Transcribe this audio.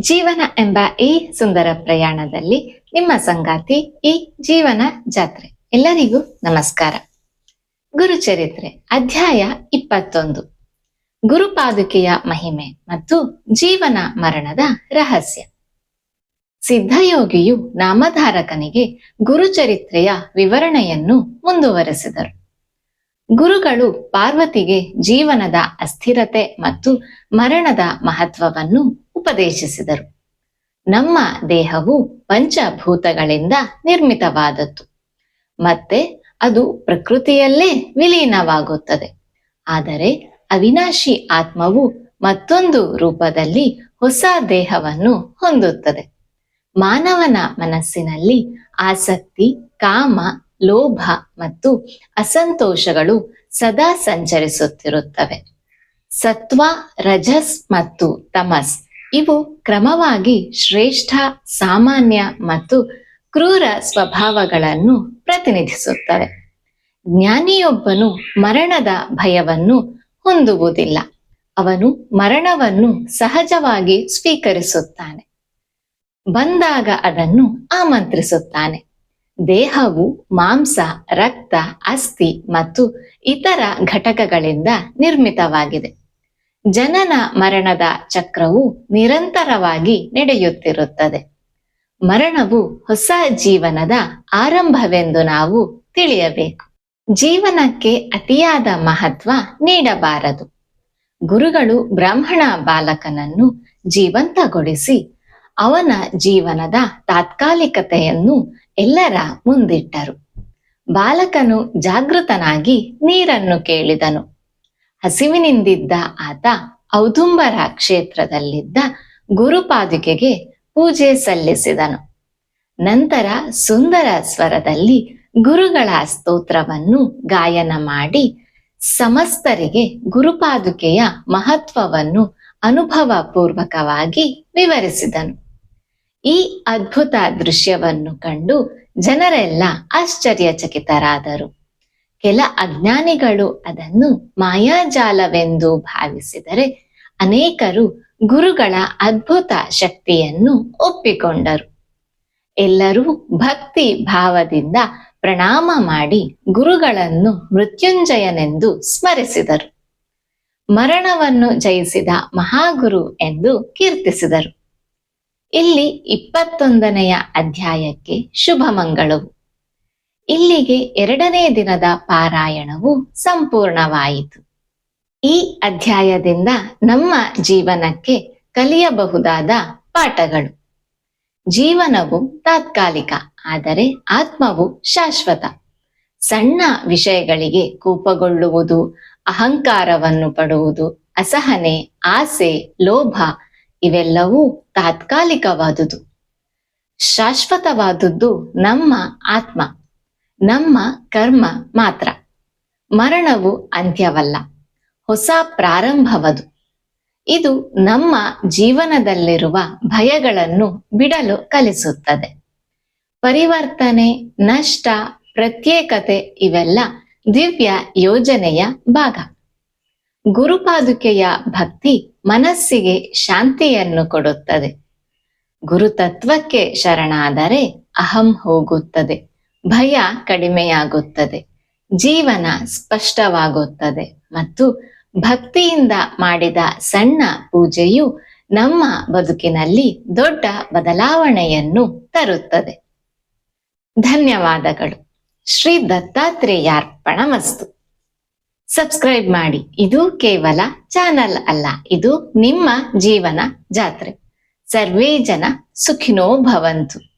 ಜೀವನ ಎಂಬ ಈ ಸುಂದರ ಪ್ರಯಾಣದಲ್ಲಿ ನಿಮ್ಮ ಸಂಗಾತಿ ಈ ಜೀವನ ಜಾತ್ರೆ. ಎಲ್ಲರಿಗೂ ನಮಸ್ಕಾರ. ಗುರುಚರಿತ್ರೆ ಅಧ್ಯಾಯ ಇಪ್ಪತ್ತೊಂದು. ಗುರುಪಾದುಕೆಯ ಮಹಿಮೆ ಮತ್ತು ಜೀವನ ಮರಣದ ರಹಸ್ಯ. ಸಿದ್ಧಯೋಗಿಯು ನಾಮಧಾರಕನಿಗೆ ಗುರುಚರಿತ್ರೆಯ ವಿವರಣೆಯನ್ನು ಮುಂದುವರೆಸಿದರು. ಗುರುಗಳು ಪಾರ್ವತಿಗೆ ಜೀವನದ ಅಸ್ಥಿರತೆ ಮತ್ತು ಮರಣದ ಮಹತ್ವವನ್ನು ಉಪದೇಶಿಸಿದರು. ನಮ್ಮ ದೇಹವು ಪಂಚಭೂತಗಳಿಂದ ನಿರ್ಮಿತವಾದದ್ದು. ಮತ್ತೆ ಅದು ಪ್ರಕೃತಿಯಲ್ಲೇ ವಿಲೀನವಾಗುತ್ತದೆ. ಆದರೆ ಅವಿನಾಶಿ ಆತ್ಮವು ಮತ್ತೊಂದು ರೂಪದಲ್ಲಿ ಹೊಸ ದೇಹವನ್ನು ಹೊಂದುತ್ತದೆ. ಮಾನವನ ಮನಸ್ಸಿನಲ್ಲಿ ಆಸಕ್ತಿ, ಕಾಮ, ಲೋಭ ಮತ್ತು ಅಸಂತೋಷಗಳು ಸದಾ ಸಂಚರಿಸುತ್ತಿರುತ್ತವೆ. ಸತ್ವ, ರಜಸ್ ಮತ್ತು ತಮಸ್ ಇವು ಕ್ರಮವಾಗಿ ಶ್ರೇಷ್ಠ, ಸಾಮಾನ್ಯ ಮತ್ತು ಕ್ರೂರ ಸ್ವಭಾವಗಳನ್ನು ಪ್ರತಿನಿಧಿಸುತ್ತವೆ. ಜ್ಞಾನಿಯೊಬ್ಬನು ಮರಣದ ಭಯವನ್ನು ಹೊಂದುವುದಿಲ್ಲ. ಅವನು ಮರಣವನ್ನು ಸಹಜವಾಗಿ ಸ್ವೀಕರಿಸುತ್ತಾನೆ. ಬಂದಾಗ ಅದನ್ನು ಆಮಂತ್ರಿಸುತ್ತಾನೆ. ದೇಹವು ಮಾಂಸ, ರಕ್ತ, ಅಸ್ಥಿ ಮತ್ತು ಇತರ ಘಟಕಗಳಿಂದ ನಿರ್ಮಿತವಾಗಿದೆ. ಜನನ ಮರಣದ ಚಕ್ರವು ನಿರಂತರವಾಗಿ ನಡೆಯುತ್ತಿರುತ್ತದೆ. ಮರಣವು ಹೊಸ ಜೀವನದ ಆರಂಭವೆಂದು ನಾವು ತಿಳಿಯಬೇಕು. ಜೀವನಕ್ಕೆ ಅತಿಯಾದ ಮಹತ್ವ ನೀಡಬಾರದು. ಗುರುಗಳು ಬ್ರಾಹ್ಮಣ ಬಾಲಕನನ್ನು ಜೀವಂತಗೊಳಿಸಿ ಅವನ ಜೀವನದ ತಾತ್ಕಾಲಿಕತೆಯನ್ನು ಎಲ್ಲರ ಮುಂದಿಟ್ಟರು. ಬಾಲಕನು ಜಾಗೃತನಾಗಿ ನೀರನ್ನು ಕೇಳಿದನು. ಹಸಿವಿನಿಂದಿದ್ದ ಆತ ಔದುಂಬರ ಕ್ಷೇತ್ರದಲ್ಲಿದ್ದ ಗುರುಪಾದುಕೆಗೆ ಪೂಜೆ ಸಲ್ಲಿಸಿದನು. ನಂತರ ಸುಂದರ ಸ್ವರದಲ್ಲಿ ಗುರುಗಳ ಸ್ತೋತ್ರವನ್ನು ಗಾಯನ ಮಾಡಿ ಸಮಸ್ತರಿಗೆ ಗುರುಪಾದುಕೆಯ ಮಹತ್ವವನ್ನು ಅನುಭವ ಪೂರ್ವಕವಾಗಿ ವಿವರಿಸಿದನು. ಈ ಅದ್ಭುತ ದೃಶ್ಯವನ್ನು ಕಂಡು ಜನರೆಲ್ಲ ಆಶ್ಚರ್ಯಚಕಿತರಾದರು. ಕೆಲ ಅಜ್ಞಾನಿಗಳು ಅದನ್ನು ಮಾಯಾಜಾಲವೆಂದು ಭಾವಿಸಿದರೆ ಅನೇಕರು ಗುರುಗಳ ಅದ್ಭುತ ಶಕ್ತಿಯನ್ನು ಒಪ್ಪಿಕೊಂಡರು. ಎಲ್ಲರೂ ಭಕ್ತಿ ಭಾವದಿಂದ ಪ್ರಣಾಮ ಮಾಡಿ ಗುರುಗಳನ್ನು ಮೃತ್ಯುಂಜಯನೆಂದು ಸ್ಮರಿಸಿದರು. ಮರಣವನ್ನು ಜಯಿಸಿದ ಮಹಾಗುರು ಎಂದು ಕೀರ್ತಿಸಿದರು. ಇಲ್ಲಿ ಇಪ್ಪತ್ತೊಂದನೆಯ ಅಧ್ಯಾಯಕ್ಕೆ ಶುಭ ಮಂಗಳವು ಇಲ್ಲಿಗೆ ಎರಡನೇ ದಿನದ ಪಾರಾಯಣವು ಸಂಪೂರ್ಣವಾಯಿತು. ಈ ಅಧ್ಯಾಯದಿಂದ ನಮ್ಮ ಜೀವನಕ್ಕೆ ಕಲಿಯಬಹುದಾದ ಪಾಠಗಳು. ಜೀವನವು ತಾತ್ಕಾಲಿಕ, ಆದರೆ ಆತ್ಮವು ಶಾಶ್ವತ. ಸಣ್ಣ ವಿಷಯಗಳಿಗೆ ಕೋಪಗೊಳ್ಳುವುದು, ಅಹಂಕಾರವನ್ನು ಪಡುವುದು, ಅಸಹನೆ, ಆಸೆ, ಲೋಭ, ಇವೆಲ್ಲವೂ ತಾತ್ಕಾಲಿಕವಾದುದು. ಶಾಶ್ವತವಾದುದು ನಮ್ಮ ಆತ್ಮ. ನಮ್ಮ ಕರ್ಮ ಮಾತ್ರ. ಮರಣವು ಅಂತ್ಯವಲ್ಲ. ಹೊಸ ಪ್ರಾರಂಭವದು. ಇದು ನಮ್ಮ ಜೀವನದಲ್ಲಿರುವ ಭಯಗಳನ್ನು ಬಿಡಲು ಕಲಿಸುತ್ತದೆ. ಪರಿವರ್ತನೆ, ನಷ್ಟ, ಪ್ರತ್ಯೇಕತೆ ಇವೆಲ್ಲ ದಿವ್ಯ ಯೋಜನೆಯ ಭಾಗ. ಗುರುಪಾದುಕೆಯ ಭಕ್ತಿ ಮನಸ್ಸಿಗೆ ಶಾಂತಿಯನ್ನು ಕೊಡುತ್ತದೆ. ಗುರುತತ್ವಕ್ಕೆ ಶರಣಾದರೆ ಅಹಂ ಹೋಗುತ್ತದೆ. ಭಯ ಕಡಿಮೆಯಾಗುತ್ತದೆ. ಜೀವನ ಸ್ಪಷ್ಟವಾಗುತ್ತದೆ ಮತ್ತು ಭಕ್ತಿಯಿಂದ ಮಾಡಿದ ಸಣ್ಣ ಪೂಜೆಯು ನಮ್ಮ ಬದುಕಿನಲ್ಲಿ ದೊಡ್ಡ ಬದಲಾವಣೆಯನ್ನು ತರುತ್ತದೆ. ಧನ್ಯವಾದಗಳು. ಶ್ರೀ ದತ್ತಾತ್ರೇಯಾರ್ಪಣಮಸ್ತು. ಸಬ್ಸ್ಕ್ರೈಬ್ ಮಾಡಿ. ಇದು ಕೇವಲ ಚಾನಲ್ ಅಲ್ಲ, ಇದು ನಿಮ್ಮ ಜೀವನ ಜಾತ್ರೆ. ಸರ್ವೇ ಜನ ಸುಖಿನೋ ಭವಂತು.